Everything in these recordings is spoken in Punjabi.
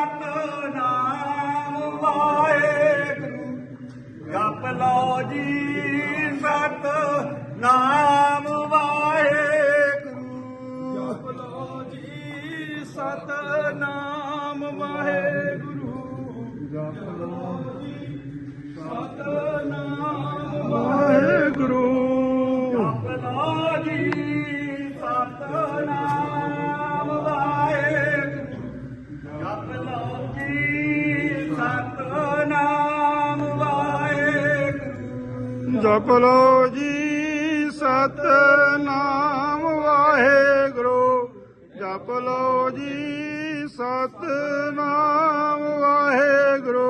ਸਤਨਾਮ ਵਾਹਿਗੁਰੂ। ਜਪ ਲਓ ਜੀ। ਜਪ ਲੋ ਜੀ ਸਤਨਾਮ ਵਾਹਿਗੁਰੂ। ਜਪ ਲੋ ਜੀ ਸਤਨਾਮ ਵਾਹਿਗੁਰੂ।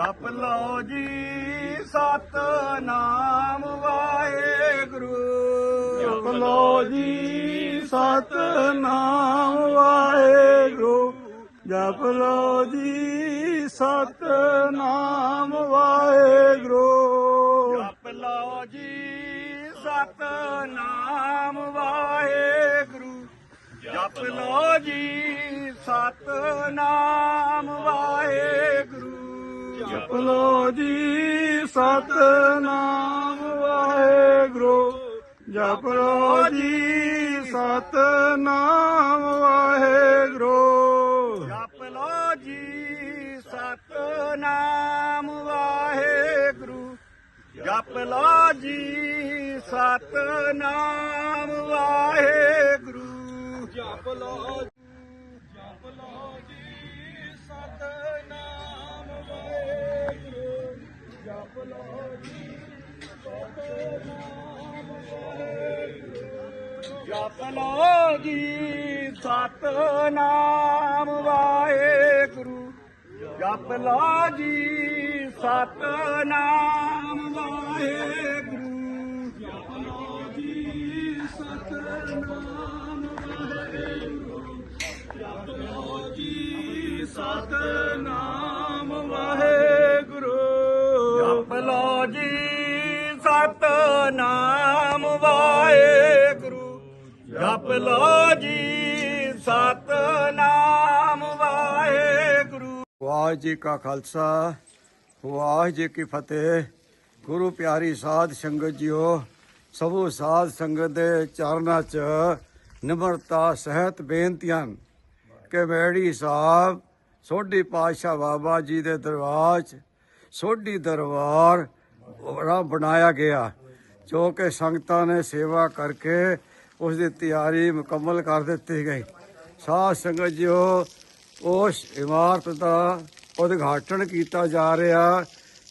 ਜਪ ਲਓ ਜੀ ਸਤਨਾਮ ਵਾਹਿਗੁਰੂ। ਜਪ ਲੋ ਜੀ ਸਤਨਾਮ ਵਾਹਿਗੁਰੂ। ਜਪ ਲੋ ਜੀ ਸਤਨਾਮ ਵਾਹਿਗੁਰੂ। ਜਪ ਲਓ ਜੀ ਸਤਨਾਮ ਵਾਹਿਗੁਰੂ। ਜਪ ਲਓ ਜੀ ਸਤਨਾਮ ਵਾਹਿਗੁਰੂ। ਜਪ ਲੋ ਜੀ ਸਤਨਾਮ ਵਾਹਿਗੁਰੂ। ਜਪ ਲੋ ਜੀ ਸਤਨਾਮ ਵਾਹਿਗੁਰੂ। ਜਪ ਲਓ ਜੀ ਸਤਨਾਮ ਵਾਹਿਗੁਰੂ। ਜਪ ਲਓ ਜੀ ਸਤਨਾਮ ਵਾਹਿਗੁਰੂ। ਜਪ ਲਓ ਜਪ ਲਓ ਜੀ ਸਤਨਾਮ ਵਾਹਿਗੁਰੂ, ਜਪ ਲਓ ਜੀ ਸਤਨਾਮ ਵਾਹਿਗੁਰੂ, ਜਪ ਲਓ ਜੀ ਸਤਨਾਮ ਵਾਹਿਗੁਰੂ, ਜਪ ਲਓ ਜੀ ਸਤਨਾਮ ਜੀ ਸਤਨਾਮ ਸਤਨਾਮ ਵਾਹਿਗੁਰੂ। ਜਪ ਲਓ ਜੀ, ਸਤਨਾਮ ਵਾਹਿਗੁਰੂ। ਵਾਹਿ ਜੀ ਕਾ ਖਾਲਸਾ, ਵਾਹਿ ਜੀ ਕੀ ਫਤਿਹ। ਗੁਰੂ ਪਿਆਰੀ ਸਾਧ ਸੰਗਤ ਜੀਓ, ਸਭੂ ਸਾਧ ਸੰਗਤ ਦੇ ਚਰਨਾਂ 'ਚ ਨਿਮਰਤਾ, ਸਹਿਤ ਬੇਨਤੀਆਂ ਕਿ ਮੈੜੀ ਸਾਹਿਬ ਸੋਢੀ ਪਾਤਸ਼ਾਹ ਬਾਬਾ ਜੀ ਦੇ ਦਰਬਾਰ 'ਚ, ਸੋਢੀ ਦਰਬਾਰ ਬਣਾਇਆ ਗਿਆ। ਜੋ ਕਿ ਸੰਗਤਾਂ ਨੇ ਸੇਵਾ ਕਰਕੇ ਉਸ ਦੀ ਤਿਆਰੀ ਮੁਕੰਮਲ ਕਰ ਦਿੱਤੀ ਗਈ। ਸਾਧ ਸੰਗਤ ਜੀਓ, ਉਸ ਇਮਾਰਤ ਦਾ ਉਦਘਾਟਨ ਕੀਤਾ ਜਾ ਰਿਹਾ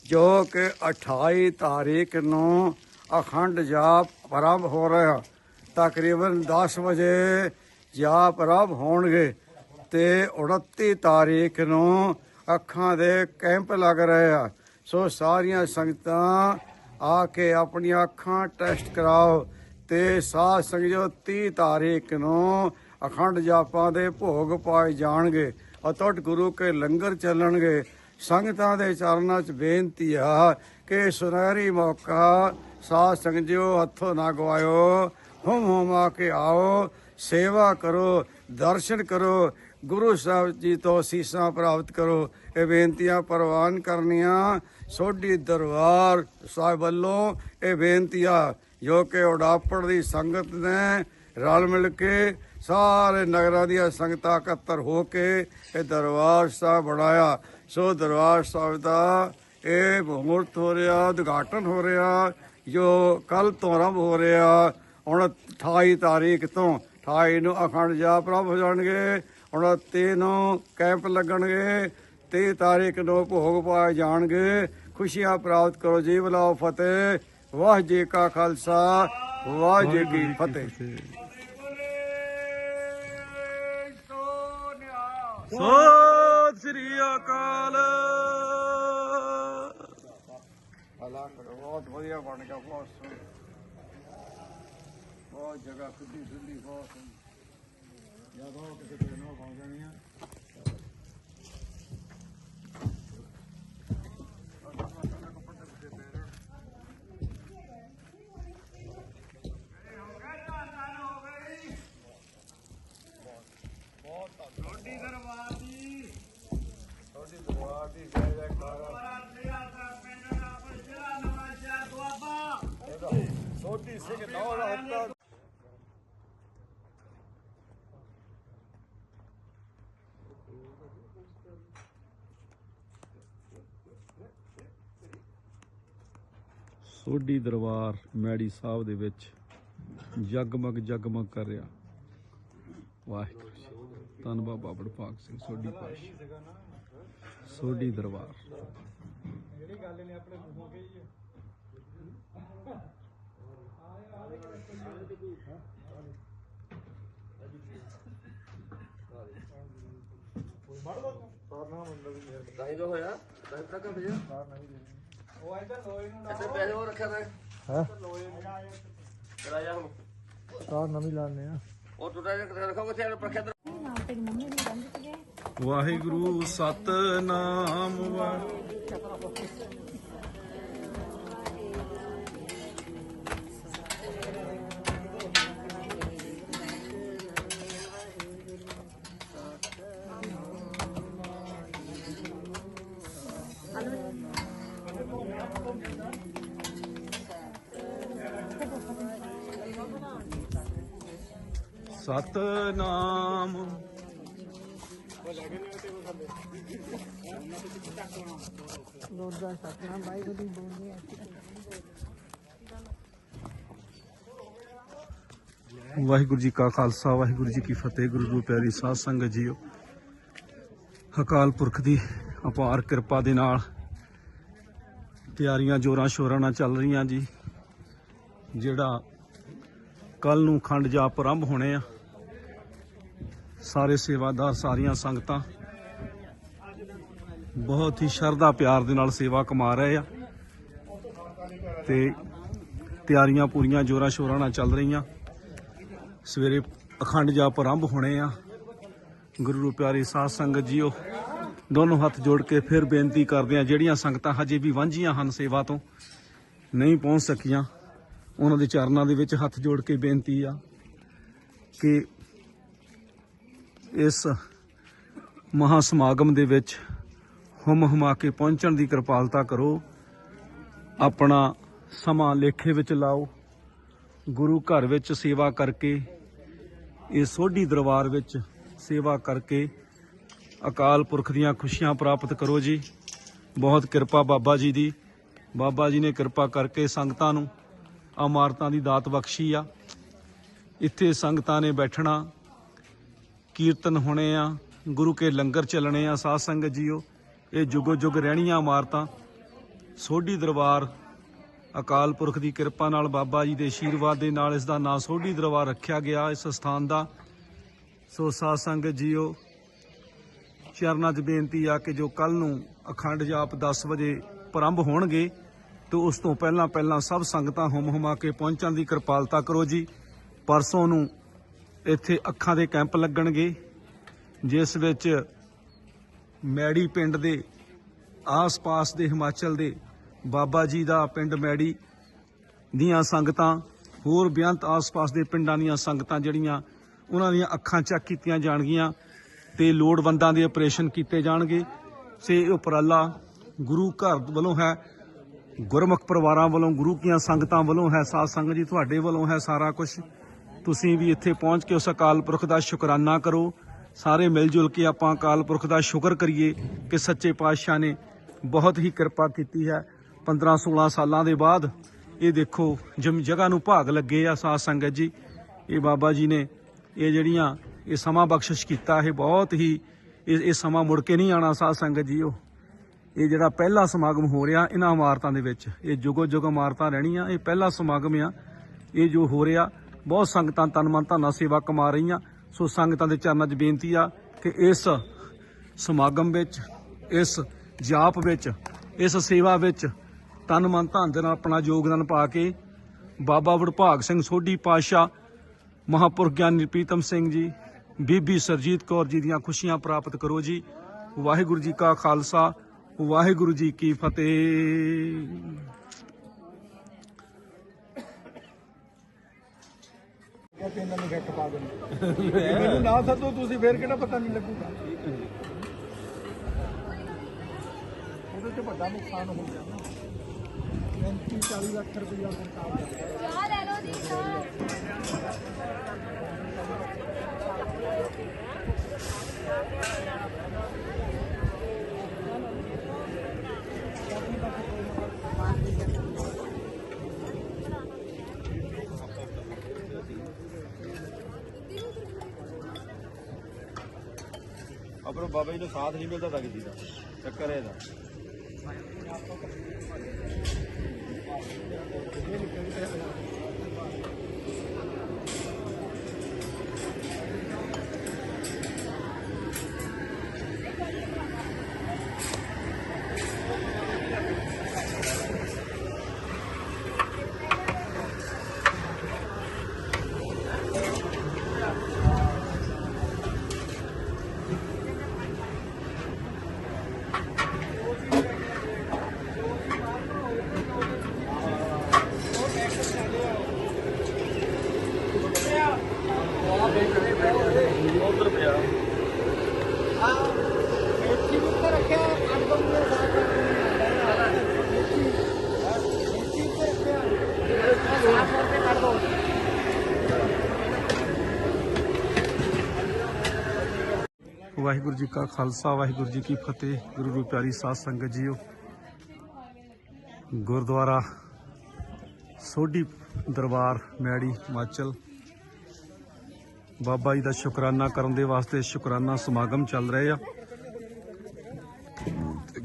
ਜੋ ਕਿ 28 ਤਾਰੀਖ ਨੂੰ ਅਖੰਡ ਜਾਪ ਆਰੰਭ ਹੋ ਰਿਹਾ। ਤਕਰੀਬਨ 10 ਵਜੇ ਜਾਪ ਆਰੰਭ ਹੋਣਗੇ ਤੇ 29 ਤਾਰੀਖ ਨੂੰ ਅੱਖਾਂ ਦੇ ਕੈਂਪ ਲੱਗ ਰਹੇ ਆ। ਸੋ ਸਾਰੀਆਂ ਸੰਗਤਾਂ ਆ ਕੇ ਆਪਣੀਆਂ ਅੱਖਾਂ ਟੈਸਟ ਕਰਾਓ ਤੇ ਸਾਧ ਸੰਗਜੋ 30 ਤਾਰੀਖ ਨੂੰ ਅਖੰਡ ਜਾਪਾਂ ਦੇ ਭੋਗ ਪਾਏ ਜਾਣਗੇ। ਅਤੁੱਟ ਗੁਰੂ ਕੇ ਲੰਗਰ ਚੱਲਣਗੇ। ਸੰਗਤਾਂ ਦੇ ਚਰਨਾਂ 'ਚ ਬੇਨਤੀ ਆ ਕਿ ਸੁਨਹਿਰੀ ਮੌਕਾ ਸਾਧ ਸੰਗਜੋ ਹੱਥੋਂ ਨਾ ਗਵਾਇਓ। ਹੁਮ ਹੁਮ ਆ ਕੇ ਆਓ, ਸੇਵਾ ਕਰੋ, ਦਰਸ਼ਨ ਕਰੋ, ਗੁਰੂ ਸਾਹਿਬ ਜੀ ਤੋਂ ਅਸੀਸਾਂ ਪ੍ਰਾਪਤ ਕਰੋ। ਇਹ ਬੇਨਤੀਆਂ ਪ੍ਰਵਾਨ ਕਰਨੀਆਂ। ਸੋਢੀ ਦਰਬਾਰ ਸਾਹਿਬ ਵੱਲੋਂ ਇਹ ਬੇਨਤੀ ਆ, ਜੋ ਕਿ ਉਡਾਪੜ ਦੀ ਸੰਗਤ ਨੇ ਰਲ ਮਿਲ ਕੇ ਸਾਰੇ ਨਗਰਾਂ ਦੀਆਂ ਸੰਗਤਾਂ ਇਕੱਤਰ ਹੋ ਕੇ ਇਹ ਦਰਬਾਰ ਸਾਹਿਬ ਬਣਾਇਆ। ਸੋ ਦਰਬਾਰ ਸਾਹਿਬ ਦਾ ਇਹ ਮਹੂਰਤ ਹੋ ਰਿਹਾ, ਉਦਘਾਟਨ ਹੋ ਰਿਹਾ, ਜੋ ਕੱਲ ਤੋਂ ਆਰੰਭ ਹੋ ਰਿਹਾ। ਹੁਣ 28 ਤਾਰੀਖ ਤੋਂ 28 ਨੂੰ ਅਖੰਡ ਜਾਪ ਪ੍ਰਭ ਹੋ ਜਾਣਗੇ 29 ਨੂੰ ਕੈਂਪ ਲੱਗਣਗੇ 30 ਤਾਰੀਖ ਨੂੰ ਭੋਗ ਪਾਏ ਜਾਣਗੇ। ਖੁਸ਼ੀਆਂ ਪ੍ਰਾਪਤ ਕਰੋ ਜੀ ਬਲਾਓ ਫਤਿਹ। ਵਾਹ ਜੀ ਕਾ ਖਾਲਸਾ ਵਾਹ ਜੀ ਕੀ ਫਤਿਹ। ਸਤਿ ਸ੍ਰੀ ਅਕਾਲ। ਹਲਾ ਕਰੋ ਬਹੁਤ ਵਧੀਆ ਬਣ ਗਿਆ ਬਹੁਤ ਬਹੁਤ ਜਗ੍ਹਾ ਬਹੁਤ ਜਦੋਂ ਕਿਸੇ ਨਾ ਜਾਣੀ ਆ ਛੋਟੀ ਦਰਬਾਰ ਦੀ ਤੁਹਾਡੀ ਦੁਆ ਦੀ ਜੈ ਜੈਕਾਰ ਪਿੰਡ ਦਾ ਜ਼ਿਲ੍ਹਾ ਨਵਾਂ ਸ਼ਹਿਰ ਦੁਆਬਾ ਸੋਢੀ ਸਿੰਘ ਨੌਰ ਹੱਤਾ ਸੋਢੀ ਦਰਬਾਰ ਮੈੜੀ ਸਾਹਿਬ ਦੇ ਵਿੱਚ ਜਗਮਗ ਜਗਮਗ ਕਰ ਰਿਹਾ। ਵਾਹਿਗੁਰੂ ਜੀ ਧੰਨ ਬਾਬਾ ਬੜਭਾਗ ਸਿੰਘ ਸੋਢੀ ਪਾਤਸ਼ਾਹ। ਸੋਢੀ ਦਰਬਾਰ। ਦਾਈ ਜੋ ਹੋਇਆ। ਦਾਈ ਤੱਕ ਭਜਿਆ ਉਹ ਇੱਧਰ ਲੋਏ ਨੂੰ ਇੱਥੇ ਪੈਸੇ ਉਹ ਰੱਖਿਆ ਤਾ। ਹਾਂ? ਰਾਜਾ ਹੁਣ। ਕਾਰ ਨਵੀਂ ਲਾਣੇ ਆ। ਉਹ ਟੁੱਟਾ ਜਿਹਾ ਰੱਖੋ ਕਿੱਥੇ ਰੱਖਿਆ ਤਾ ਨਾਲ ਤੇਰੀ। ਮੰਮੀ ਵੀ ਬੰਦ ਤੇ ਗਏ ਵਾਹਿਗੁਰੂ ਸਤਨਾਮ। ਵਾਹਿਗੁਰੂ ਸਤਨਾਮ। ਲੋਦਾ ਸਤਨਾ ਬਾਈ ਬੜੀ ਬੋਲਦੇ ਆ ਵਾਹਿਗੁਰੂ ਜੀ ਕਾ ਖਾਲਸਾ, ਵਾਹਿਗੁਰੂ ਜੀ ਕੀ ਫਤਿਹ, ਗੁਰੂ ਰੂਪ ਪਿਆਰੀ ਸਾਧ ਸੰਗਤ ਜੀਓ। ਅਕਾਲ ਪੁਰਖ ਦੀ ਅਪਾਰ ਕਿਰਪਾ ਦੇ ਨਾਲ ਤਿਆਰੀਆਂ, ਜੋਰਾਂ, ਸ਼ੋਰਾਂ ਨਾਲ ਚੱਲ ਰਹੀਆਂ ਜੀ। ਜਿਹੜਾ ਕੱਲ ਨੂੰ ਖੰਡ ਜਾਪ ਆਰੰਭ ਹੋਣੇ ਆ ਸਾਰੇ ਸੇਵਾਦਾਰ, ਸਾਰੀਆਂ ਸੰਗਤਾਂ ਬਹੁਤ ਹੀ ਸ਼ਰਧਾ ਪਿਆਰ ਦੇ ਨਾਲ ਸੇਵਾ ਕਮਾ ਰਹੇ ਆ ਤੇ ਤਿਆਰੀਆਂ ਪੂਰੀਆਂ ਜੋਰਾਂ ਸ਼ੋਰਾਂ ਨਾਲ ਚੱਲ ਰਹੀਆਂ। ਸਵੇਰੇ ਅਖੰਡ ਜਾਪ ਆਰੰਭ ਹੋਣੇ ਆ। ਗੁਰੂ ਰੂਪ ਪਿਆਰੀ ਸਾਧ ਸੰਗਤ ਜੀਓ, ਦੋਨੋਂ ਹੱਥ ਜੋੜ ਕੇ ਫਿਰ ਬੇਨਤੀ ਕਰਦੇ ਆ, ਜਿਹੜੀਆਂ ਸੰਗਤਾਂ ਹਜੇ ਵੀ ਵਾਂਝੀਆਂ ਹਨ ਸੇਵਾ ਤੋਂ, ਨਹੀਂ ਪਹੁੰਚ ਸਕੀਆਂ। ਉਹਨਾਂ ਦੇ ਚਰਨਾਂ ਦੇ ਵਿੱਚ ਹੱਥ ਜੋੜ ਕੇ ਬੇਨਤੀ ਆ ਕਿ ਇਸ ਮਹਾ ਸਮਾਗਮ ਦੇ ਵਿੱਚ ਹੁਮ ਹੁਮਾ ਕੇ ਪਹੁੰਚਣ ਦੀ ਕਿਰਪਾਲਤਾ ਕਰੋ। ਆਪਣਾ ਸਮਾਂ ਲੇਖੇ ਵਿੱਚ ਲਾਓ। ਗੁਰੂ ਘਰ ਵਿੱਚ ਸੇਵਾ ਕਰਕੇ, ਇਹ ਸੋਢੀ ਦਰਬਾਰ ਵਿੱਚ ਸੇਵਾ ਕਰਕੇ ਅਕਾਲ ਪੁਰਖ ਦੀਆਂ ਖੁਸ਼ੀਆਂ ਪ੍ਰਾਪਤ ਕਰੋ ਜੀ। ਬਹੁਤ ਕਿਰਪਾ ਬਾਬਾ ਜੀ ਦੀ। ਬਾਬਾ ਜੀ ਨੇ ਕਿਰਪਾ ਕਰਕੇ ਸੰਗਤਾਂ ਨੂੰ ਅਮਾਰਤਾਂ ਦੀ ਦਾਤ ਬਖਸ਼ੀ ਆ। ਇੱਥੇ ਸੰਗਤਾਂ ਨੇ ਬੈਠਣਾ ਕੀਰਤਨ ਹੋਣੇ ਆ, ਗੁਰੂ ਕੇ ਲੰਗਰ ਚੱਲਣੇ ਆ, ਸਾਧ ਸੰਗਤ ਜੀਓ, ਇਹ ਜੁਗੋ ਜੁਗ ਰਹਿਣੀਆਂ ਇਮਾਰਤਾਂ। ਸੋਢੀ ਦਰਬਾਰ ਅਕਾਲ ਪੁਰਖ ਦੀ ਕਿਰਪਾ ਨਾਲ ਬਾਬਾ ਜੀ ਦੇ ਆਸ਼ੀਰਵਾਦ ਦੇ ਨਾਲ ਇਸ ਦਾ ਨਾਂ ਸੋਢੀ ਦਰਬਾਰ ਰੱਖਿਆ ਗਿਆ, ਇਸ ਸਥਾਨ ਦਾ। ਸੋ ਸਾਧ ਸੰਗਤ ਜੀਓ, ਚਰਨਾਂ 'ਚ ਬੇਨਤੀ ਆ ਕਿ ਜੋ ਕੱਲ ਨੂੰ ਅਖੰਡ ਜਾਪ 10 ਵਜੇ ਪ੍ਰਾਰੰਭ ਹੋਣਗੇ, ਤੇ ਉਸ ਤੋਂ ਪਹਿਲਾਂ ਪਹਿਲਾਂ ਸਭ ਸੰਗਤਾਂ ਹੁਮ ਹੁਮਾ ਕੇ ਪਹੁੰਚਣ ਦੀ ਕਿਰਪਾਲਤਾ ਕਰੋ ਜੀ। ਪਰਸੋਂ ਨੂੰ ਇੱਥੇ ਅੱਖਾਂ ਦੇ ਕੈਂਪ ਲੱਗਣਗੇ, ਜਿਸ ਵਿੱਚ ਮੈੜੀ ਪਿੰਡ ਦੇ ਆਸ-ਪਾਸ ਦੇ ਹਿਮਾਚਲ ਦੇ ਬਾਬਾ ਜੀ ਦਾ ਪਿੰਡ ਮੈੜੀ ਦੀਆਂ ਸੰਗਤਾਂ, ਹੋਰ ਬੇਅੰਤ ਆਸ-ਪਾਸ ਦੇ ਪਿੰਡਾਂ ਦੀਆਂ ਸੰਗਤਾਂ ਜਿਹੜੀਆਂ ਉਹਨਾਂ ਦੀਆਂ ਅੱਖਾਂ ਚੈੱਕ ਕੀਤੀਆਂ ਜਾਣਗੀਆਂ ਤੇ ਲੋੜਵੰਦਾਂ ਦੇ ਆਪਰੇਸ਼ਨ ਕੀਤੇ ਜਾਣਗੇ। ਸੇ ਉਪਰਾਲਾ ਗੁਰੂ ਘਰ ਵੱਲੋਂ ਹੈ, ਗੁਰਮੁਖ ਪਰਿਵਾਰਾਂ ਵੱਲੋਂ, ਗੁਰੂ ਕੀਆਂ ਸੰਗਤਾਂ ਵੱਲੋਂ ਹੈ, ਸਾਧ ਸੰਗਤ ਜੀ ਤੁਹਾਡੇ ਵੱਲੋਂ ਹੈ ਸਾਰਾ ਕੁਝ ਤੁਸੀਂ ਵੀ ਇੱਥੇ ਪਹੁੰਚ ਕੇ ਉਸ ਅਕਾਲ ਪੁਰਖ ਦਾ ਸ਼ੁਕਰਾਨਾ ਕਰੋ। ਸਾਰੇ ਮਿਲ ਜੁਲ ਕੇ ਆਪਾਂ ਅਕਾਲ ਪੁਰਖ ਦਾ ਸ਼ੁਕਰ ਕਰੀਏ ਕਿ ਸੱਚੇ ਪਾਤਸ਼ਾਹ ਨੇ ਬਹੁਤ ਹੀ ਕਿਰਪਾ ਕੀਤੀ ਹੈ। 15 16 ਸਾਲਾਂ ਦੇ ਬਾਅਦ ਇਹ ਦੇਖੋ, ਜਮ ਜਗ੍ਹਾ ਨੂੰ ਭਾਗ ਲੱਗੇ ਆ ਸਾਧ ਸੰਗਤ ਜੀ। ਇਹ ਬਾਬਾ ਜੀ ਨੇ ਇਹ ਜਿਹੜੀਆਂ ਇਹ ਸਮਾਂ ਬਖਸ਼ਿਸ਼ ਕੀਤਾ, ਇਹ ਬਹੁਤ ਹੀ ਇਹ ਇਹ ਸਮਾਂ ਮੁੜ ਕੇ ਨਹੀਂ ਆਣਾ ਸਾਧ ਸੰਗਤ ਜੀ ਉਹ। ਇਹ ਜਿਹੜਾ ਪਹਿਲਾ ਸਮਾਗਮ ਹੋ ਰਿਹਾ ਇਹਨਾਂ ਇਮਾਰਤਾਂ ਦੇ ਵਿੱਚ, ਇਹ ਜੁਗੋ ਜੁਗ ਇਮਾਰਤਾਂ ਰਹਿਣੀਆਂ, ਇਹ ਪਹਿਲਾ ਸਮਾਗਮ ਆ। ਇਹ ਜੋ ਹੋ ਰਿਹਾ ਬਹੁਤ ਸੰਗਤਾਂ ਤਨ ਮਨ ਧਨ ਸੇਵਾ ਕਮਾ ਰਹੀਆਂ। ਸੋ ਸੰਗਤਾਂ ਦੇ ਚਰਨਾਂ 'ਚ ਬੇਨਤੀ ਆ ਕਿ ਇਸ ਸਮਾਗਮ ਵਿੱਚ, ਇਸ ਜਾਪ ਵਿੱਚ, ਇਸ ਸੇਵਾ ਵਿੱਚ ਤਨ ਮਨ ਧਨ ਦੇ ਨਾਲ ਆਪਣਾ ਯੋਗਦਾਨ ਪਾ ਕੇ ਬਾਬਾ ਵਡਭਾਗ ਸਿੰਘ ਸੋਢੀ ਪਾਤਸ਼ਾਹ ਮਹਾਪੁਰਖ ਗਿਆਨੀ ਪ੍ਰੀਤਮ ਸਿੰਘ ਜੀ, ਬੀਬੀ ਸਰਜੀਤ ਕੌਰ ਜੀ ਦੀਆਂ ਖੁਸ਼ੀਆਂ ਪ੍ਰਾਪਤ ਕਰੋ ਜੀ। ਵਾਹਿਗੁਰੂ ਜੀ ਕਾ ਖਾਲਸਾ, ਵਾਹਿਗੁਰੂ ਜੀ ਕੀ ਫਤਿਹ। ਤੇ ਇਹਨਾਂ ਨੂੰ ਗੱਟ ਪਾ ਦੇਣੀ। ਮੈਨੂੰ ਨਾ ਸੱਦੋ, ਤੁਸੀਂ ਫੇਰ ਕਿਹੜਾ ਪਤਾ ਨਹੀਂ ਲੱਗੂਗਾ। ਉਹਦੇ ਤੇ ਵੱਡਾ ਨੁਕਸਾਨ ਹੋ ਗਿਆ ਨਾ। 35 40 ਲੱਖ ਰੁਪਇਆ ਸਰਕਾਰ ਦਾ ਅਪਰੋ ਬਾਬਾ ਜੀ ਨੂੰ ਸਾਥ ਨਹੀਂ ਮਿਲਦਾ ਤਾਂ ਕਿਸੇ ਦਾ ਚੱਕਰ ਇਹਦਾ। ਵਾਹਿਗੁਰੂ ਜੀ ਕਾ ਖਾਲਸਾ, ਵਾਹਿਗੁਰੂ ਜੀ ਕੀ ਫਤਿਹ। ਗੁਰੂ ਰੂਪ ਪਿਆਰੀ ਸਾਧ ਸੰਗਤ ਜੀਓ, ਗੁਰਦੁਆਰਾ ਸੋਢੀ ਦਰਬਾਰ, ਮੈੜੀ, ਹਿਮਾਚਲ। ਬਾਬਾ ਜੀ ਦਾ ਸ਼ੁਕਰਾਨਾ ਕਰਨ ਦੇ ਵਾਸਤੇ ਸ਼ੁਕਰਾਨਾ ਸਮਾਗਮ ਚੱਲ ਰਹੇ ਆ।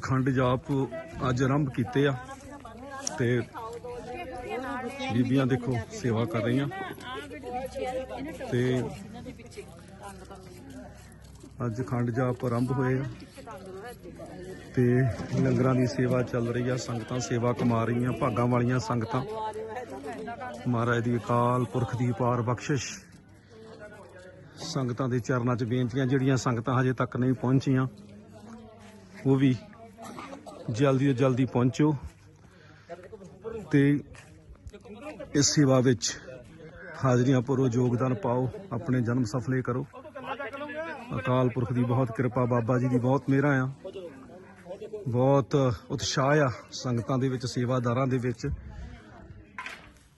ਖੰਡ ਜਾਪ ਅੱਜ ਆਰੰਭ ਕੀਤੇ ਆ। ਤੇ ਬੀਬੀਆਂ ਦੇਖੋ ਸੇਵਾ ਕਰ ਰਹੀਆਂ। ਤੇ ਅੱਜ ਖੰਡ ਜਾਪ ਆਰੰਭ ਹੋਏ ਆ। ਤੇ ਲੰਗਰਾਂ ਦੀ ਸੇਵਾ ਚੱਲ ਰਹੀ ਆ, ਸੰਗਤਾਂ ਸੇਵਾ ਕਮਾ ਰਹੀਆਂ, ਭਾਗਾਂ ਵਾਲੀਆਂ ਸੰਗਤਾਂ। ਮਹਾਰਾਜ ਦੀ ਅਕਾਲ ਪੁਰਖ ਦੀ ਪਾਰ ਬਖਸ਼ਿਸ਼। ਸੰਗਤਾਂ ਦੇ ਚਰਨਾਂ 'ਚ ਬੇਨਤੀਆਂ, ਜਿਹੜੀਆਂ ਸੰਗਤਾਂ ਹਜੇ ਤੱਕ ਨਹੀਂ ਪਹੁੰਚੀਆਂ, ਉਹ ਵੀ ਜਲਦੀ ਤੋਂ ਜਲਦੀ ਪਹੁੰਚੋ। ਤੇ ਇਸ ਸੇਵਾ ਵਿੱਚ ਹਾਜ਼ਰੀਆਂ ਭਰੋ, ਯੋਗਦਾਨ ਪਾਓ, ਆਪਣੇ ਜਨਮ ਸਫਲੇ ਕਰੋ। ਅਕਾਲ ਪੁਰਖ ਦੀ ਬਹੁਤ ਕਿਰਪਾ, ਬਾਬਾ ਜੀ ਦੀ ਬਹੁਤ ਮਿਹਰਾਂ ਆ। ਬਹੁਤ ਉਤਸ਼ਾਹ ਆ ਸੰਗਤਾਂ ਦੇ ਵਿੱਚ, ਸੇਵਾਦਾਰਾਂ ਦੇ ਵਿੱਚ।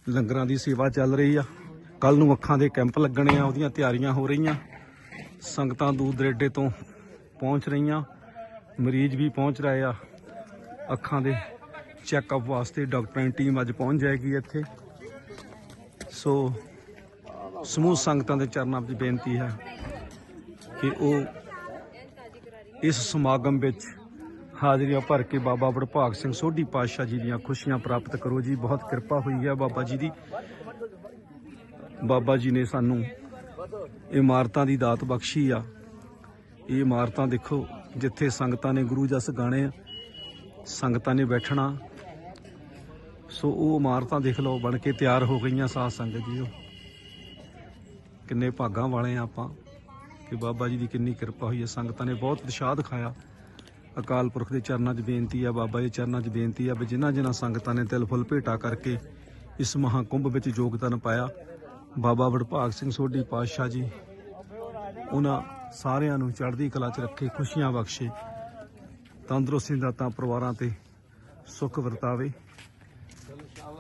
ਲੰਗਰਾਂ ਦੀ ਸੇਵਾ ਚੱਲ ਰਹੀ ਆ। ਕੱਲ ਨੂੰ ਅੱਖਾਂ ਦੇ ਕੈਂਪ ਲੱਗਣੇ ਆ, ਉਹਦੀਆਂ ਤਿਆਰੀਆਂ ਹੋ ਰਹੀਆਂ। ਸੰਗਤਾਂ ਦੂਰ ਦਰੇਡੇ ਤੋਂ ਪਹੁੰਚ ਰਹੀਆਂ। ਮਰੀਜ਼ ਵੀ ਪਹੁੰਚ ਰਹੇ ਆ। ਅੱਖਾਂ ਦੇ ਚੈੱਕਅਪ ਵਾਸਤੇ ਡਾਕਟਰਾਂ ਦੀ ਟੀਮ ਅੱਜ ਪਹੁੰਚ ਜਾਏਗੀ ਇੱਥੇ। ਸੋ ਸਮੂਹ ਸੰਗਤਾਂ ਦੇ ਚਰਨਾਂ ਵਿੱਚ ਬੇਨਤੀ ਹੈ। ਕਿ ਉਹ ਇਸ ਸਮਾਗਮ ਵਿੱਚ ਹਾਜ਼ਰੀਆਂ ਭਰ ਕੇ ਬਾਬਾ ਵਡਭਾਗ ਸਿੰਘ ਸੋਢੀ ਪਾਤਸ਼ਾਹ ਜੀ ਦੀਆਂ ਖੁਸ਼ੀਆਂ ਪ੍ਰਾਪਤ ਕਰੋ ਜੀ। ਬਹੁਤ ਕਿਰਪਾ ਹੋਈ ਹੈ ਬਾਬਾ ਜੀ ਦੀ। ਬਾਬਾ ਜੀ ਨੇ ਸਾਨੂੰ ਇਮਾਰਤਾਂ ਦੀ ਦਾਤ ਬਖਸ਼ੀ ਆ। ਇਹ ਇਮਾਰਤਾਂ ਦੇਖੋ, ਜਿੱਥੇ ਸੰਗਤਾਂ ਨੇ ਗੁਰੂ ਜਸ ਗਾਣੇ ਸੰਗਤਾਂ ਨੇ ਬੈਠਣਾ। ਸੋ ਉਹ ਇਮਾਰਤਾਂ ਦੇਖ ਲਓ, ਬਣ ਕੇ ਤਿਆਰ ਹੋ ਗਈਆਂ ਸਾਧ ਸੰਗਤ ਜੀ ਉਹ ਕਿੰਨੇ ਭਾਗਾਂ ਵਾਲੇ ਆ ਆਪਾਂ। ਕਿ ਬਾਬਾ ਜੀ ਦੀ ਕਿੰਨੀ ਕਿਰਪਾ ਹੋਈ ਹੈ। ਸੰਗਤਾਂ ਨੇ ਬਹੁਤ ਉਤਸ਼ਾਹ ਦਿਖਾਇਆ ਅਕਾਲ ਪੁਰਖ ਦੇ ਚਰਨਾਂ 'ਚ ਬੇਨਤੀ ਆ, ਬਾਬਾ ਜੀ ਦੇ ਚਰਨਾਂ 'ਚ ਬੇਨਤੀ ਆ ਵੀ ਜਿਨ੍ਹਾਂ ਜਿਨ੍ਹਾਂ ਸੰਗਤਾਂ ਨੇ ਤਿਲ ਫੁੱਲ ਭੇਟਾ ਕਰਕੇ ਇਸ ਮਹਾਕੁੰਭ ਵਿੱਚ ਯੋਗਦਾਨ ਪਾਇਆ। ਬਾਬਾ ਵਡਭਾਗ ਸਿੰਘ ਸੋਢੀ ਪਾਤਸ਼ਾਹ ਜੀ, ਉਹਨਾਂ ਸਾਰਿਆਂ ਨੂੰ ਚੜ੍ਹਦੀ ਕਲਾ 'ਚ ਰੱਖੇ, ਖੁਸ਼ੀਆਂ ਬਖਸ਼ੇ। ਤੰਦਰੁਸਤੀ ਦਾਤਾ ਪਰਿਵਾਰਾਂ ਤੇ ਸੁੱਖ ਵਰਤਾਵੇ।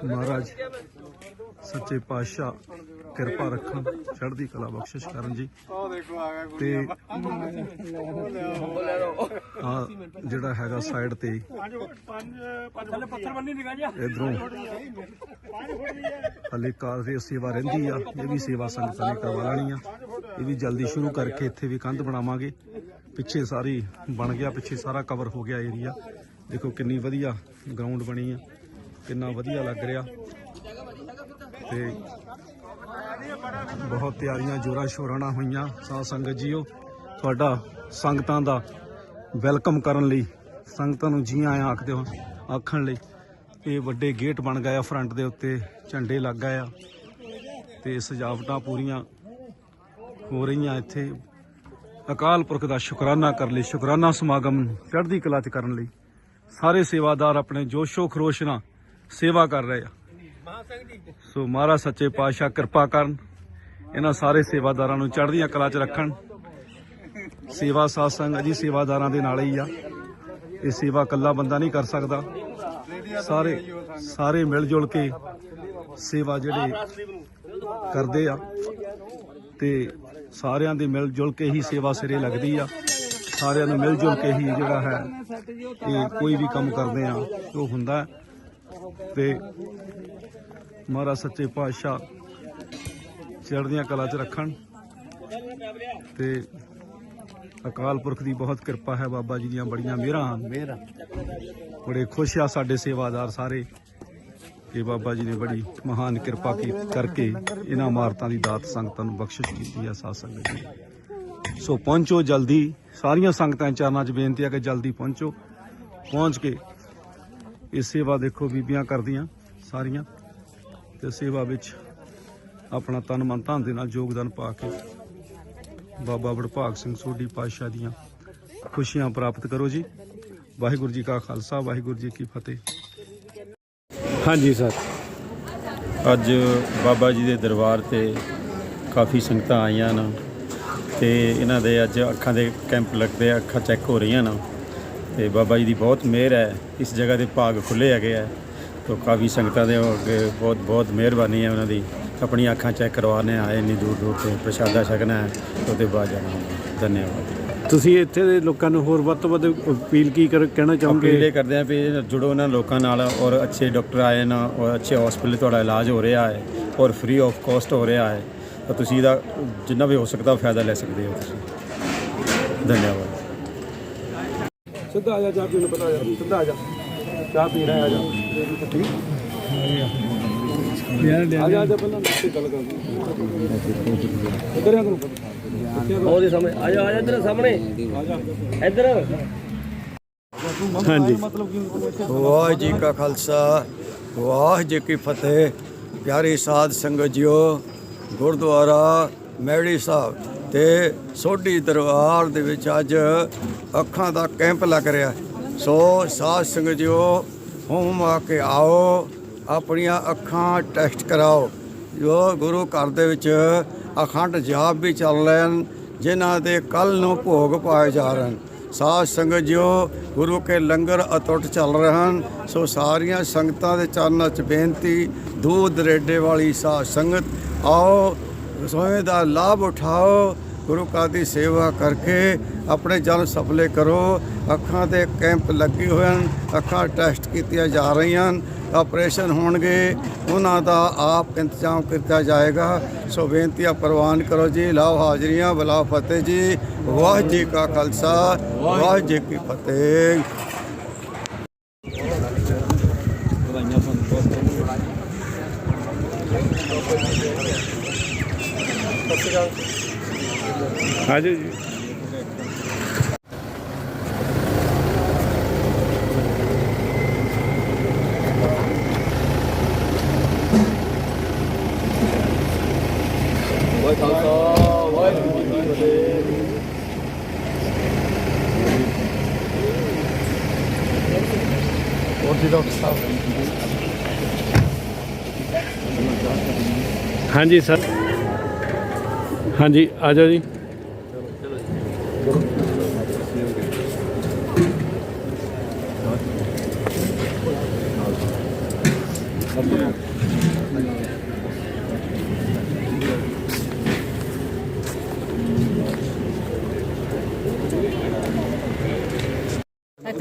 ਮਹਾਰਾਜ, ਸੱਚੇ ਪਾਤਸ਼ਾਹ ਕਿਰਪਾ ਰੱਖਣ ਚੜ੍ਹਦੀ ਕਲਾ ਬਖਸ਼ਿਸ਼ ਕਰਨ ਜੀ। ਤੇ ਆ ਜਿਹੜਾ ਹੈਗਾ ਸਾਈਡ ਤੇ ਇਧਰੋਂ ਹਲੇ ਕਾਰ ਦੀ ਸੇਵਾ ਰਹਿੰਦੀ ਆ ਇਹ ਵੀ ਸੇਵਾ ਸੰਗਤਾਂ ਨੇ ਕਰਵਾ ਲੈਣੀ ਆ। ਇਹ ਵੀ ਜਲਦੀ ਸ਼ੁਰੂ ਕਰਕੇ ਇੱਥੇ ਵੀ ਕੰਧ ਬਣਾਵਾਂਗੇ। ਪਿੱਛੇ ਸਾਰੀ ਬਣ ਗਿਆ ਪਿੱਛੇ ਸਾਰਾ ਕਵਰ ਹੋ ਗਿਆ ਏਰੀਆ ਦੇਖੋ ਕਿੰਨੀ ਵਧੀਆ ਗਰਾਊਂਡ ਬਣੀ ਆ ਕਿੰਨਾ ਵਧੀਆ ਲੱਗ ਰਿਹਾ। ਤੇ ਬਹੁਤ ਤਿਆਰੀਆਂ ਜੋਰਾਂ ਸ਼ੋਰਾਂ ਨਾਲ ਹੋਈਆਂ। ਸਾਧ ਸੰਗਤ ਜੀਓ ਤੁਹਾਡਾ ਸੰਗਤਾਂ ਦਾ ਵੈਲਕਮ ਕਰਨ ਲਈ ਸੰਗਤਾਂ ਨੂੰ ਜੀ ਆਇਆਂ ਆਖਦੇ ਹੋ ਆਖਣ ਲਈ। ਇਹ ਵੱਡੇ ਗੇਟ ਬਣ ਗਏ ਆ ਫਰੰਟ ਦੇ ਉੱਤੇ ਝੰਡੇ ਲੱਗ ਗਏ ਆ ਤੇ ਸਜਾਵਟਾਂ ਪੂਰੀਆਂ ਹੋ ਰਹੀਆਂ ਇੱਥੇ। ਅਕਾਲ ਪੁਰਖ ਦਾ ਸ਼ੁਕਰਾਨਾ ਕਰ ਲਈ ਸ਼ੁਕਰਾਨਾ ਸਮਾਗਮ ਚੜ੍ਹਦੀ ਕਲਾ ਚ ਕਰਨ ਲਈ। ਸਾਰੇ ਸੇਵਾਦਾਰ ਆਪਣੇ ਜੋਸ਼ੋ ਖਰੋਸ਼ ਨਾਲ ਸੇਵਾ ਕਰ ਰਹੇ ਆ। ਸੋ ਮਹਾਰਾਜ ਸੱਚੇ ਪਾਤਸ਼ਾਹ ਕਿਰਪਾ ਕਰਨ। ਇਹਨਾਂ ਸਾਰੇ ਸੇਵਾਦਾਰਾਂ ਨੂੰ ਚੜ੍ਹਦੀਆਂ ਕਲਾ 'ਚ ਰੱਖਣ। ਸੇਵਾ ਸਾਧ ਸੰਗਤ ਜੀ ਸੇਵਾਦਾਰਾਂ ਦੇ ਨਾਲ ਹੀ ਆ। ਇਹ ਸੇਵਾ ਇਕੱਲਾ ਬੰਦਾ ਨਹੀਂ ਕਰ ਸਕਦਾ। ਸਾਰੇ ਸਾਰੇ ਮਿਲ ਜੁਲ ਕੇ ਸੇਵਾ ਜਿਹੜੇ ਕਰਦੇ ਆ ਤੇ ਸਾਰਿਆਂ ਦੇ ਮਿਲ ਜੁਲ ਕੇ ਹੀ ਸੇਵਾ ਸਿਰੇ ਲੱਗਦੀ ਆ। ਸਾਰਿਆਂ ਨੂੰ ਮਿਲ ਜੁਲ ਕੇ ਹੀ ਜਿਹੜਾ ਹੈ, ਇਹ ਕੋਈ ਵੀ ਕੰਮ ਕਰਦੇ ਆ, ਉਹ ਹੁੰਦਾ। ਹੈ। ਤੇ ਮਹਾਰਾਜ ਸੱਚੇ ਪਾਤਸ਼ਾਹ ਚੜ੍ਹਦੀਆਂ ਕਲਾ 'ਚ ਰੱਖਣ। ਤੇ ਅਕਾਲ ਪੁਰਖ ਦੀ ਬਹੁਤ ਕਿਰਪਾ ਹੈ ਬਾਬਾ ਜੀ ਦੀਆਂ ਬੜੀਆਂ ਮਿਹਰਾਂ। ਹਨ ਮਿਹਰਾਂ ਬੜੇ ਖੁਸ਼ ਆ ਸਾਡੇ ਸੇਵਾਦਾਰ ਸਾਰੇ ਕਿ ਬਾਬਾ ਜੀ ਨੇ ਬੜੀ ਮਹਾਨ ਕਿਰਪਾ ਕੀ ਕਰਕੇ ਇਹਨਾਂ ਇਮਾਰਤਾਂ ਦੀ ਦਾਤ ਸੰਗਤਾਂ ਨੂੰ ਬਖਸ਼ਿਸ਼ ਕੀਤੀ ਹੈ ਸਾਧ ਸੰਗਤ ਜੀ ਸੋ ਪਹੁੰਚੋ ਜਲਦੀ। ਸਾਰੀਆਂ ਸੰਗਤਾਂ ਚਰਨਾਂ 'ਚ ਬੇਨਤੀ ਆ ਕਿ ਜਲਦੀ ਪਹੁੰਚੋ। ਪਹੁੰਚ ਕੇ ਇਹ ਸੇਵਾ ਦੇਖੋ ਬੀਬੀਆਂ ਕਰਦੀਆਂ ਸਾਰੀਆਂ। ਤੇ ਸੇਵਾ ਵਿੱਚ ਆਪਣਾ ਤਨ ਮਨ ਧਨ ਦੇ ਨਾਲ ਯੋਗਦਾਨ ਪਾ ਕੇ ਬਾਬਾ ਵਡਭਾਗ ਸਿੰਘ ਸੋਢੀ ਪਾਤਸ਼ਾਹ ਦੀਆਂ ਖੁਸ਼ੀਆਂ ਪ੍ਰਾਪਤ ਕਰੋ ਜੀ। ਵਾਹਿਗੁਰੂ ਜੀ ਕਾ ਖਾਲਸਾ, ਵਾਹਿਗੁਰੂ ਜੀ ਕੀ ਫਤਿਹ। ਹਾਂਜੀ ਸਰ। ਅੱਜ ਬਾਬਾ ਜੀ ਦੇ ਦਰਬਾਰ ਤੇ ਕਾਫੀ ਸੰਗਤਾਂ ਆਈਆਂ ਨੇ ਤੇ ਇਹਨਾਂ ਦੇ ਅੱਜ ਅੱਖਾਂ ਦੇ ਕੈਂਪ ਲੱਗਦੇ ਆ, ਅੱਖਾਂ ਚੈੱਕ ਹੋ ਰਹੀਆਂ ਨੇ। ਤੇ ਬਾਬਾ ਜੀ ਦੀ ਬਹੁਤ ਮਿਹਰ ਹੈ, ਇਸ ਜਗ੍ਹਾ ਦੇ ਭਾਗ ਖੁੱਲੇ ਹੈਗੇ ਆ। ਤੋ ਕਾਫੀ ਸੰਗਤਾਂ ਦੇ ਅੱਗੇ ਬਹੁਤ ਬਹੁਤ ਮਿਹਰਬਾਨੀ ਹੈ ਉਹਨਾਂ ਦੀ। ਆਪਣੀਆਂ ਅੱਖਾਂ ਚੈੱਕ ਕਰਵਾਉਣੇ ਆਏ ਇੰਨੀ ਦੂਰ ਦੂਰ ਤੋਂ ਪ੍ਰਸ਼ਾਦਾ ਛਕਣਾ ਹੈ ਤੇ ਉਹਦੇ ਬਾਅਦ ਜਾਣਾ ਹੁੰਦਾ ਧੰਨਵਾਦ। ਤੁਸੀਂ ਇੱਥੇ ਦੇ ਲੋਕਾਂ ਨੂੰ ਹੋਰ ਵੱਧ ਤੋਂ ਵੱਧ ਅਪੀਲ ਕੀ ਕਰ ਕਹਿਣਾ ਅਪੀਲ ਚਾਹੋਗੇ ਇਹ ਕਰਦੇ ਆ ਵੀ ਜੁੜੋ ਉਹਨਾਂ ਲੋਕਾਂ ਨਾਲ ਔਰ ਅੱਛੇ ਡਾਕਟਰ ਆਏ ਨਾ ਔਰ ਅੱਛੇ ਹਸਪੀਟਲ ਤੁਹਾਡਾ ਇਲਾਜ ਹੋ ਰਿਹਾ ਹੈ ਔਰ ਫ੍ਰੀ ਆਫ ਕਾਸਟ ਹੋ ਰਿਹਾ ਹੈ ਤਾਂ ਤੁਸੀਂ ਇਹਦਾ ਜਿੰਨਾ ਵੀ ਹੋ ਸਕਦਾ ਫਾਇਦਾ ਲੈ ਸਕਦੇ ਹੋ ਤੁਸੀਂ। ਧੰਨਵਾਦ। ਸਿੱਧਾ ਆ ਜਾ ਚਾਹ ਪੀਣ ਪਤਾ ਜਾ ਸਿੱਧਾ ਆ ਜਾ। ਚਾਹ ਪੀ ਰਿਹਾ ਆ ਜਾ। ਠੀਕ ਆ ਜਾ ਆ ਜਾ ਪਹਿਲਾਂ ਤੇ ਗੱਲ ਕਰਦੇ। ਇੱਧਰ ਆ ਕਰੋ ਉਹਦੇ ਸਾਹਮਣੇ। ਆ ਜਾ ਆ ਜਾ ਇੱਧਰ ਸਾਹਮਣੇ। ਇੱਧਰ। ਹਾਂਜੀ। ਵਾਹਿਗੁਰੂ ਜੀ ਕਾ ਖਾਲਸਾ ਵਾਹਿਗੁਰੂ ਜੀ ਕੀ ਫਤਿਹ। ਪਿਆਰੀ ਸਾਧ ਸੰਗਤ ਜੀਓ ਗੁਰਦੁਆਰਾ ਮੈੜੀ ਸਾਹਿਬ ਤੇ ਸੋਢੀ ਦਰਬਾਰ ਦੇ ਵਿੱਚ ਅੱਜ ਅੱਖਾਂ ਦਾ ਕੈਂਪ ਲੱਗ ਰਿਹਾ। ਸੋ ਸਾਧ ਸੰਗਤ ਜੀਓ ਹੋਮ ਆ ਕੇ ਆਓ। ਆਪਣੀਆਂ ਅੱਖਾਂ ਟੈਸਟ ਕਰਾਓ। ਜੋ ਗੁਰੂ ਘਰ ਦੇ ਵਿੱਚ ਅਖੰਡ ਜਾਪ ਵੀ ਚੱਲ ਰਹੇ ਹਨ ਜਿਨ੍ਹਾਂ ਦੇ ਕੱਲ ਨੂੰ ਭੋਗ ਪਾਏ ਜਾ ਰਹੇ ਹਨ। ਸਾਧ ਸੰਗਤ ਜਿਓ ਗੁਰੂ ਕੇ ਲੰਗਰ ਅਤੁੱਟ ਚੱਲ ਰਹੇ ਹਨ। ਸੋ ਸਾਰੀਆਂ ਸੰਗਤਾਂ ਦੇ ਚਰਨਾਂ 'ਚ ਬੇਨਤੀ ਦੂਰ ਦਰੇਡੇ ਵਾਲੀ ਸਾਧ ਸੰਗਤ, ਆਓ ਸੋਹੇ ਦਾ ਲਾਭ ਉਠਾਓ ਗੁਰੂ ਘਰ ਦੀ ਸੇਵਾ ਕਰਕੇ ਆਪਣੇ ਜਨ ਸਫਲੇ ਕਰੋ। ਅੱਖਾਂ ਦੇ ਕੈਂਪ ਲੱਗੇ ਹੋਏ ਹਨ। ਅੱਖਾਂ ਟੈਸਟ ਕੀਤੀਆਂ ਜਾ ਰਹੀਆਂ ਹਨ। ਆਪਰੇਸ਼ਨ ਹੋਣਗੇ। ਉਹਨਾਂ ਦਾ ਆਪ ਇੰਤਜ਼ਾਮ ਕੀਤਾ ਜਾਏਗਾ। ਸੋ ਬੇਨਤੀਆਂ ਪ੍ਰਵਾਨ ਕਰੋ ਜੀ। ਲਾਓ ਹਾਜ਼ਰੀਆਂ। ਬਲਾਓ ਫਤਿਹ ਜੀ। ਵਾਹਿਗੁਰੂ ਜੀ ਕਾ ਖਾਲਸਾ। ਵਾਹਿਗੁਰੂ ਜੀ ਕੀ ਫਤਿਹ। ਹਾਂਜੀ ਜੀ ਹਾਂਜੀ ਸਰ ਹਾਂਜੀ ਆ ਜਾਓ ਜੀ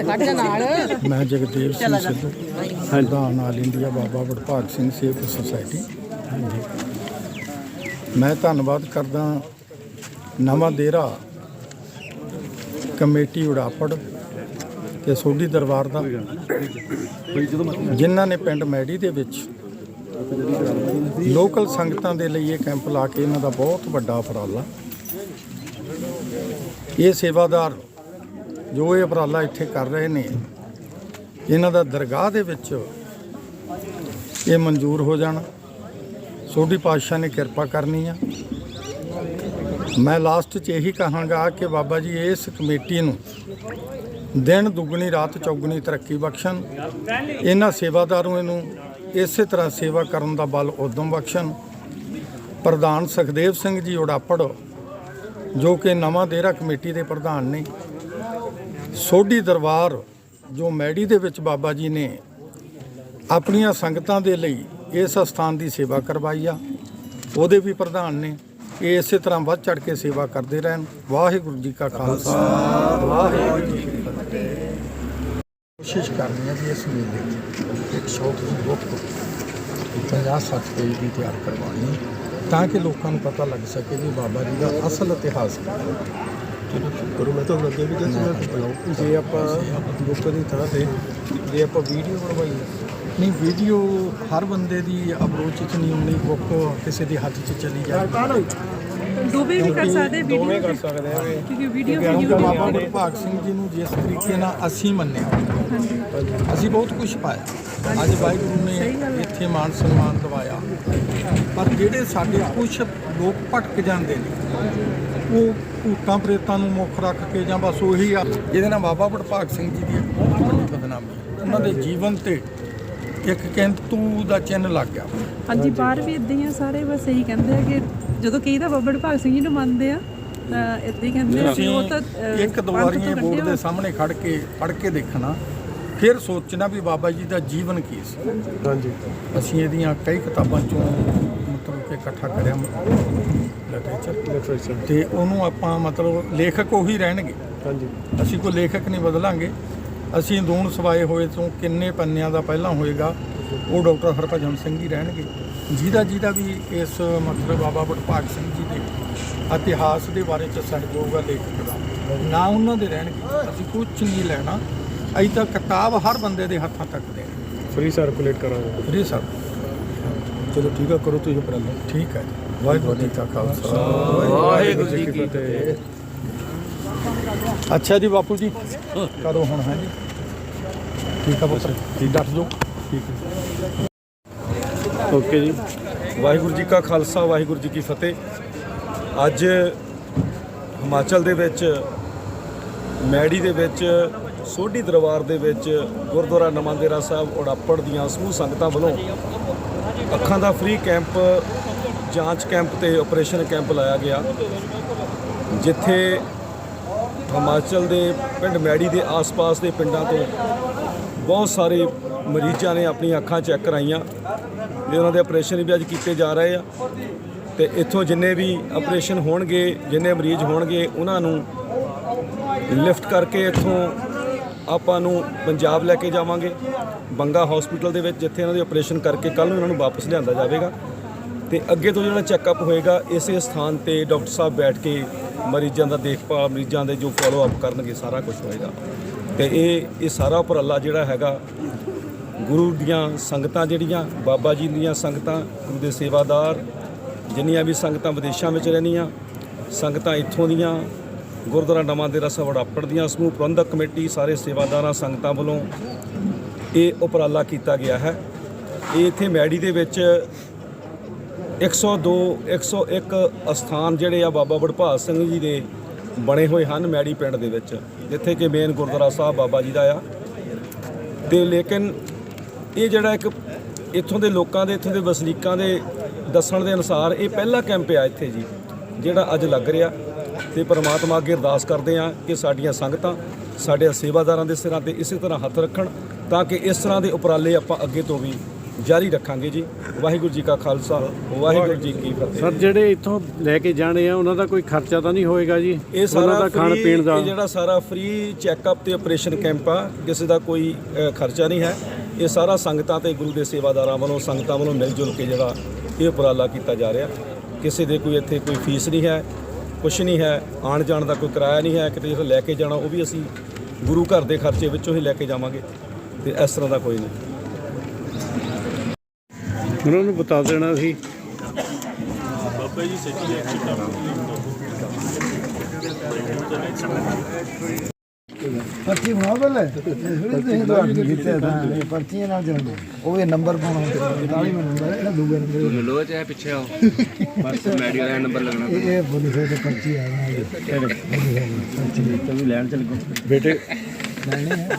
ਖੜ ਜਾ ਨਾਲ ਮੈਂ ਜਗਦੇਵ ਸਿੰਘ ਸਿੱਧੂ। ਪ੍ਰਧਾਨ all India Baba Vadbhag Singh Sewak society ਮੈਂ ਧੰਨਵਾਦ ਕਰਦਾ ਨਵਾਂ ਡੇਰਾ ਕਮੇਟੀ ਉੜਾਪੜ ਤੇ ਸੋਢੀ ਦਰਬਾਰ ਦਾ ਜਿਨ੍ਹਾਂ ਨੇ ਪਿੰਡ ਮੈੜੀ ਦੇ ਵਿੱਚ ਲੋਕਲ ਸੰਗਤਾਂ ਦੇ ਲਈ ਇਹ ਕੈਂਪ ਲਾ ਕੇ ਇਹਨਾਂ ਦਾ ਬਹੁਤ ਵੱਡਾ ਉਪਰਾਲਾ। ਇਹ ਸੇਵਾਦਾਰ ਜੋ ਇਹ ਉਪਰਾਲਾ ਇੱਥੇ ਕਰ ਰਹੇ ਨੇ ਇਹਨਾਂ ਦਾ ਦਰਗਾਹ ਦੇ ਵਿੱਚ ਇਹ ਮਨਜ਼ੂਰ ਹੋ ਜਾਣਾ। ਸੋਢੀ ਪਾਤਸ਼ਾਹ ਨੇ ਕਿਰਪਾ ਕਰਨੀ ਆ। ਮੈਂ ਲਾਸਟ 'ਚ ਇਹੀ ਕਹਾਂਗਾ ਕਿ ਬਾਬਾ ਜੀ, ਇਸ ਕਮੇਟੀ ਨੂੰ ਦਿਨ ਦੁੱਗਣੀ, ਰਾਤ ਚੌਗਣੀ ਤਰੱਕੀ ਬਖਸ਼ਣ। ਇਹਨਾਂ ਸੇਵਾਦਾਰਾਂ ਨੂੰ ਇਸੇ ਤਰ੍ਹਾਂ ਸੇਵਾ ਕਰਨ ਦਾ ਬਲ ਉਦਮ ਬਖਸ਼ਣ। ਪ੍ਰਧਾਨ ਸੁਖਦੇਵ ਸਿੰਘ ਜੀ ਉਡਾਪੜ, ਜੋ ਕਿ ਨਵਾਂ ਡੇਰਾ ਕਮੇਟੀ ਦੇ ਪ੍ਰਧਾਨ ਨੇ, ਸੋਢੀ ਦਰਬਾਰ ਜੋ ਮੈੜੀ ਦੇ ਵਿੱਚ ਬਾਬਾ ਜੀ ਨੇ ਆਪਣੀਆਂ ਸੰਗਤਾਂ ਦੇ ਲਈ ਇਸ ਸਥਾਨ ਦੀ ਸੇਵਾ ਕਰਵਾਈ ਆ। ਉਹਦੇ ਵੀ ਪ੍ਰਧਾਨ ਨੇ ਇਹ ਇਸੇ ਤਰ੍ਹਾਂ ਵੱਧ ਚੜ ਕੇ ਸੇਵਾ ਕਰਦੇ ਰਹਿਣ। ਵਾਹਿਗੁਰੂ ਜੀ ਕਾ ਖਾਲਸਾ। ਵਾਹਿਗੁਰੂ ਜੀ ਕੀ ਫਤਿਹ। ਕੋਸ਼ਿਸ਼ ਕਰਨੀ ਹੈ ਕਿ ਇਸ ਮੇਲੇ 'ਚ ਇੱਕ ਸ਼ੌਕ ਦੀ ਬੁੱਕ 50-60 ਪੇਜ ਦੀ ਤਿਆਰ ਕਰਵਾਉਣੀ। ਹੈ ਤਾਂ ਕਿ ਲੋਕਾਂ ਨੂੰ ਪਤਾ ਲੱਗ ਸਕੇ ਵੀ ਬਾਬਾ ਜੀ ਦਾ ਅਸਲ ਇਤਿਹਾਸ ਕੀ ਹੈ। ਕਰੋ ਮੈਂ ਤੁਹਾਨੂੰ ਅੱਗੇ ਵੀ ਦੱਸਿਆ ਬਣਾਓ ਜੇ ਆਪਾਂ ਬੁੱਕ ਦੀ ਥਾਂ ਤੇ ਜੇ ਆਪਾਂ ਵੀਡੀਓ ਬਣਵਾਈਏ ਨਹੀਂ ਵੀਡੀਓ ਹਰ ਬੰਦੇ ਦੀ ਅਪਰੋਚ 'ਚ ਨਹੀਂ ਆਉਣੀ ਬੁੱਕ ਕਿਸੇ ਦੇ ਹੱਥ 'ਚ ਚਲੀ ਜਾਏ ਦੋਵੇਂ ਵੀ ਕਰ ਸਕਦੇ ਵੀਡੀਓ ਕਰ ਸਕਦੇ ਆ। ਕਿਉਂਕਿ ਵੀਡੀਓ ਵੀਡੀਓ ਬਾਬਾ ਗੁਰਭਾਗ ਸਿੰਘ ਜੀ ਨੂੰ ਜਿਸ ਤਰੀਕੇ ਨਾਲ ਅਸੀਂ ਮੰਨਿਆ ਅਸੀਂ ਬਹੁਤ ਕੁਝ ਪਾਇਆ। ਅੱਜ ਵਾਹਿਗੁਰੂ ਨੇ ਇੱਥੇ ਮਾਨ ਸਨਮਾਨ ਦਵਾਇਆ। ਪਰ ਜਿਹੜੇ ਸਾਡੇ ਕੁਝ ਲੋਕ ਭਟਕ ਜਾਂਦੇ ਨੇ ਉਹ ਭੂਤਾਂ ਪ੍ਰੇਤਾਂ ਨੂੰ ਮੁੱਖ ਰੱਖ ਕੇ ਜਾਂ ਬਸ ਉਹੀ ਆ ਜਿਹਦੇ ਨਾਲ ਬਾਬਾ ਗੁਰਭਾਗ ਸਿੰਘ ਜੀ ਦੀ ਬਹੁਤ ਬਦਨਾਮੀ। ਉਹਨਾਂ ਦੇ ਜੀਵਨ ਤੇ ਇੱਕ ਕਿੰਤੂ ਦਾ ਚਿੰਨ੍ਹ ਲੱਗ ਗਿਆ ਹਾਂਜੀ ਬਾਹਰ ਵੀ ਇਦਾਂ ਹੀ ਆ ਸਾਰੇ ਬਸ ਇਹੀ ਕਹਿੰਦੇ ਆ ਕਿ ਜਦੋਂ ਕਹੀਦਾ ਬੱਬੜ ਭਾਗ ਸਿੰਘ ਜੀ ਨੂੰ ਮੰਨਦੇ ਆ ਤਾਂ ਇਦਾਂ ਹੀ ਕਹਿੰਦੇ ਆ ਕਿ ਉਹ ਤਾਂ ਇੱਕ ਦੋ ਪੰਥ ਵਾਰੀ ਤੋਂ ਇਹ ਬੋਰਡ ਦੇ। ਸਾਹਮਣੇ ਖੜ ਕੇ ਪੜ ਕੇ ਦੇਖਣਾ ਫਿਰ ਸੋਚਣਾ ਵੀ ਬਾਬਾ ਜੀ ਦਾ ਜੀਵਨ ਕੀ ਸੀ ਹਾਂਜੀ ਅਸੀਂ ਇਹਦੀਆਂ ਕਈ ਕਿਤਾਬਾਂ ਚੋਂ ਮਤਲਬ ਕਿ ਇਕੱਠਾ ਕਰਿਆ ਲਿਟਰੇਚਰ ਲਿਟਰੇਚਰ ਤੇ ਉਹਨੂੰ ਆਪਾਂ ਮਤਲਬ ਲੇਖਕ ਉਹੀ ਰਹਿਣਗੇ। ਹਾਂਜੀ। ਅਸੀਂ ਕੋਈ ਲੇਖਕ ਨਹੀਂ ਬਦਲਾਂਗੇ। ਅਸੀਂ ਦੂਣ ਸਵਾਏ ਹੋਏ ਤੋਂ ਕਿੰਨੇ ਪੰਨਿਆਂ ਦਾ ਪਹਿਲਾਂ ਹੋਏਗਾ ਉਹ ਡਾਕਟਰ ਹਰਭਜਨ ਸਿੰਘ ਜੀ ਰਹਿਣਗੇ। ਜਿਹਦਾ ਜਿਹਦਾ ਵੀ ਇਸ ਮਤਲਬ ਬਾਬਾ ਬਟਭਾਗ ਸਿੰਘ ਜੀ ਦੇ ਇਤਿਹਾਸ ਦੇ ਬਾਰੇ ਚ ਸਹਿਯੋਗ ਆ ਲੇਖਕ ਦਾ। ਨਾ ਉਹਨਾਂ ਦੇ ਰਹਿਣਗੇ। ਅਸੀਂ ਕੁਝ ਨਹੀਂ ਲੈਣਾ। ਅਸੀਂ ਤਾਂ ਕਿਤਾਬ ਹਰ ਬੰਦੇ ਦੇ ਹੱਥਾਂ ਤੱਕ ਦੇਣੀ ਫ੍ਰੀ ਸਰਕੂਲੇਟ ਕਰਾਂਗੇ। ਜੀ ਸਰ ਚਲੋ ਠੀਕ ਆ ਕਰੋ ਤੁਸੀਂ ਉਪਰਾਲਾ ਠੀਕ ਹੈ ਜੀ। ਵਾਹਿਗੁਰੂ ਜੀ ਕਾ ਖਾਲਸਾ। ਵਾਹਿਗੁਰੂ ਜੀ ਕੀ ਫਤਿਹ। ਅੱਛਾ ਜੀ ਬਾਪੂ ਜੀ ਕਰੋ ਹੁਣ ਹੈ ਜੀ। ਠੀਕ ਆ ਪੁੱਤਰ। ਜੀ ਡਟ ਜਾਓ ਓਕੇ ਜੀ। ਵਾਹਿਗੁਰੂ ਜੀ ਕਾ ਖਾਲਸਾ ਵਾਹਿਗੁਰੂ ਜੀ ਕੀ ਫਤਿਹ। ਅੱਜ ਹਿਮਾਚਲ ਦੇ ਵਿੱਚ ਮੈੜੀ ਦੇ ਵਿੱਚ ਸੋਢੀ ਦਰਬਾਰ ਦੇ ਵਿੱਚ ਗੁਰਦੁਆਰਾ ਨਮਾਂਦੇਰਾ ਸਾਹਿਬ ਉੜਾਪੜ ਦੀਆਂ ਸਮੂਹ ਸੰਗਤਾਂ ਵੱਲੋਂ ਅੱਖਾਂ ਦਾ ਫ੍ਰੀ ਕੈਂਪ ਜਾਂਚ ਕੈਂਪ ਤੇ ਆਪਰੇਸ਼ਨ ਕੈਂਪ ਲਾਇਆ ਗਿਆ। ਜਿੱਥੇ ਹਿਮਾਚਲ ਦੇ ਪਿੰਡ ਮੈੜੀ ਦੇ ਆਸ-ਪਾਸ ਦੇ ਪਿੰਡਾਂ ਤੋਂ ਬਹੁਤ ਸਾਰੇ ਮਰੀਜ਼ਾਂ ਨੇ ਆਪਣੀਆਂ ਅੱਖਾਂ ਚੈੱਕ ਕਰਾਈਆਂ ਤੇ ਉਹਨਾਂ ਦੇ ਆਪਰੇਸ਼ਨ ਵੀ ਅੱਜ ਕੀਤੇ ਜਾ ਰਹੇ ਆ। ਤੇ ਇੱਥੋਂ ਜਿੰਨੇ ਵੀ ਆਪਰੇਸ਼ਨ ਹੋਣਗੇ, ਜਿੰਨੇ ਮਰੀਜ਼ ਹੋਣਗੇ, ਉਹਨਾਂ ਨੂੰ ਲਿਫਟ ਕਰਕੇ ਇੱਥੋਂ ਆਪਾਂ ਨੂੰ ਪੰਜਾਬ ਲੈ ਕੇ ਜਾਵਾਂਗੇ। ਬੰਗਾ ਹਸਪੀਟਲ ਦੇ ਵਿੱਚ ਜਿੱਥੇ ਇਹਨਾਂ ਦੇ ਆਪਰੇਸ਼ਨ ਕਰਕੇ ਕੱਲ ਨੂੰ ਇਹਨਾਂ ਨੂੰ ਵਾਪਸ ਲਿਆਂਦਾ ਜਾਵੇਗਾ। ਤੇ ਅੱਗੇ ਤੋਂ ਜਿਹੜਾ ਚੈੱਕਅਪ ਹੋਏਗਾ, ਇਸੇ ਸਥਾਨ ਤੇ ਡਾਕਟਰ ਸਾਹਿਬ ਬੈਠ ਕੇ ਮਰੀਜ਼ਾਂ ਦਾ ਦੇਖਭਾਲ, ਮਰੀਜ਼ਾਂ ਦੇ ਜੋ ਫੋਲੋ ਅਪ ਕਰਨਗੇ, ਸਾਰਾ ਕੁਝ ਹੋਏਗਾ। ਤੇ ਇਹ ਇਹ ਸਾਰਾ ਉਪਰਾਲਾ ਜਿਹੜਾ ਹੈਗਾ, ਗੁਰੂ ਦੀਆਂ ਸੰਗਤਾਂ ਜਿਹੜੀਆਂ, ਬਾਬਾ ਜੀ ਦੀਆਂ ਸੰਗਤਾਂ, ਗੁਰੂ ਦੇ ਸੇਵਾਦਾਰ, ਜਿੰਨੀਆਂ ਵੀ ਸੰਗਤਾਂ ਵਿਦੇਸ਼ਾਂ ਵਿੱਚ ਰਹਿੰਦੀਆਂ, ਸੰਗਤਾਂ ਇੱਥੋਂ ਦੀਆਂ ਗੁਰਦੁਆਰਾ ਨਵਾਂ ਦੇਰਾ ਸਾਹਿਬ ਵੜਾਪੜ ਦੀਆਂ ਸਮੂਹ ਪ੍ਰਬੰਧਕ ਕਮੇਟੀ ਸਾਰੇ ਸੇਵਾਦਾਰਾਂ ਸੰਗਤਾਂ ਵੱਲੋਂ ਇਹ ਉਪਰਾਲਾ ਕੀਤਾ ਗਿਆ ਹੈ। ਇਹ ਇੱਥੇ ਮੈੜੀ ਦੇ ਵਿੱਚ 102 101 ਅਸਥਾਨ ਜਿਹੜੇ ਆ ਬਾਬਾ ਵਡਭਾਗ ਸਿੰਘ ਜੀ ਦੇ ਬਣੇ ਹੋਏ ਹਨ ਮੈੜੀ ਪਿੰਡ ਦੇ ਵਿੱਚ, ਜਿੱਥੇ ਕਿ ਮੇਨ ਗੁਰਦੁਆਰਾ ਸਾਹਿਬ ਬਾਬਾ ਜੀ ਦਾ ਆ। ਤੇ ਲੇਕਿਨ ਇਹ ਜਿਹੜਾ ਇੱਕ ਇੱਥੋਂ ਦੇ ਲੋਕਾਂ ਦੇ, ਇੱਥੋਂ ਦੇ ਵਸਨੀਕਾਂ ਦੇ ਦੱਸਣ ਦੇ ਅਨੁਸਾਰ ਇਹ ਪਹਿਲਾ ਕੈਂਪ ਆ ਇੱਥੇ ਜੀ, ਜਿਹੜਾ ਅੱਜ ਲੱਗ ਰਿਹਾ। ਤੇ ਪ੍ਰਮਾਤਮਾ ਅੱਗੇ ਅਰਦਾਸ ਕਰਦੇ ਆ ਕਿ ਸਾਡੀਆਂ ਸੰਗਤਾਂ ਸਾਡੇ ਸੇਵਾਦਾਰਾਂ ਦੇ ਸਿਰਾਂ ਤੇ ਇਸੇ ਤਰ੍ਹਾਂ ਹੱਥ ਰੱਖਣ ਤਾਂ ਕਿ ਇਸ ਤਰ੍ਹਾਂ ਦੇ ਉਪਰਾਲੇ ਆਪਾਂ ਅੱਗੇ ਤੋਂ ਵੀ ਜਾਰੀ ਰੱਖਾਂਗੇ ਜੀ। ਵਾਹਿਗੁਰੂ ਜੀ ਕਾ ਖਾਲਸਾ ਵਾਹਿਗੁਰੂ ਜੀ ਕੀ ਫਤਿਹ। ਸਰ ਜਿਹੜੇ ਇੱਥੋਂ ਲੈ ਕੇ ਜਾਣੇ ਆ ਉਹਨਾਂ ਦਾ ਕੋਈ ਖਰਚਾ ਤਾਂ ਨਹੀਂ ਹੋਏਗਾ ਜੀ? ਇਹ ਸਾਰਾ ਖਾਣ ਪੀਣ ਦਾ? ਜਿਹੜਾ ਸਾਰਾ ਫ੍ਰੀ ਚੈੱਕਅਪ ਤੇ ਆਪਰੇਸ਼ਨ ਕੈਂਪ ਆ ਕਿਸੇ ਦਾ ਕੋਈ ਖਰਚਾ ਨਹੀਂ ਹੈ। ਇਹ ਸਾਰਾ ਸੰਗਤਾਂ ਤੇ ਗੁਰੂ ਦੇ ਸੇਵਾਦਾਰਾਂ ਵੱਲੋਂ ਸੰਗਤਾਂ ਵੱਲੋਂ ਮਿਲ ਜੁਲ ਕੇ ਜਿਹੜਾ ਇਹ ਉਪਰਾਲਾ ਕੀਤਾ ਜਾ ਰਿਹਾ। ਕਿਸੇ ਦੇ ਕੋਈ ਇੱਥੇ ਕੋਈ ਫੀਸ ਨਹੀਂ ਹੈ। ਕੁਛ ਨਹੀਂ ਹੈ ਆਣ ਜਾਣ ਦਾ ਕੋਈ ਕਿਰਾਇਆ ਨਹੀਂ ਹੈ ਕਿਤੇ ਜਿਹੜਾ ਲੈ ਕੇ ਜਾਣਾ ਉਹ ਵੀ ਅਸੀਂ ਗੁਰੂ ਘਰ ਦੇ ਖਰਚੇ ਵਿੱਚੋਂ ਹੀ ਲੈ ਕੇ ਜਾਵਾਂਗੇ ਤੇ ਇਸ ਤਰ੍ਹਾਂ ਦਾ ਕੋਈ ਨਹੀਂ। ਉਹਨਾਂ ਨੂੰ ਬਤਾ ਦੇਣਾ ਸੀ। ਪਰਚੀ ਬਣਾਓ ਪਹਿਲੇ? ਤੁਸੀਂ ਤੁਹਾਡੀ ਜਿੱਤੇ ਤਾਂ ਪਰਚੀਆਂ ਨਾਲ ਜਾਣਾ ਉਹ ਇਹ ਨੰਬਰ ਪਾਉਣਾ ਹੁੰਦਾ 40 ਮੈਂ ਨੰਬਰ ਹੈ ਇਹਦਾ ਦੂਗਾ ਨੰਬਰ ਲੋ ਚਾਹੇ ਪਿੱਛੇ ਆਓ ਬਸ ਮੈਡੀਕਲ ਦਾ ਨੰਬਰ ਲੱਗਣਾ ਇਹ ਇਹ ਬੋਲੀ ਸੇ ਤੇ ਪਰਚੀ ਆ ਬੇਟੇ। ਨਹੀਂ ਹੈ।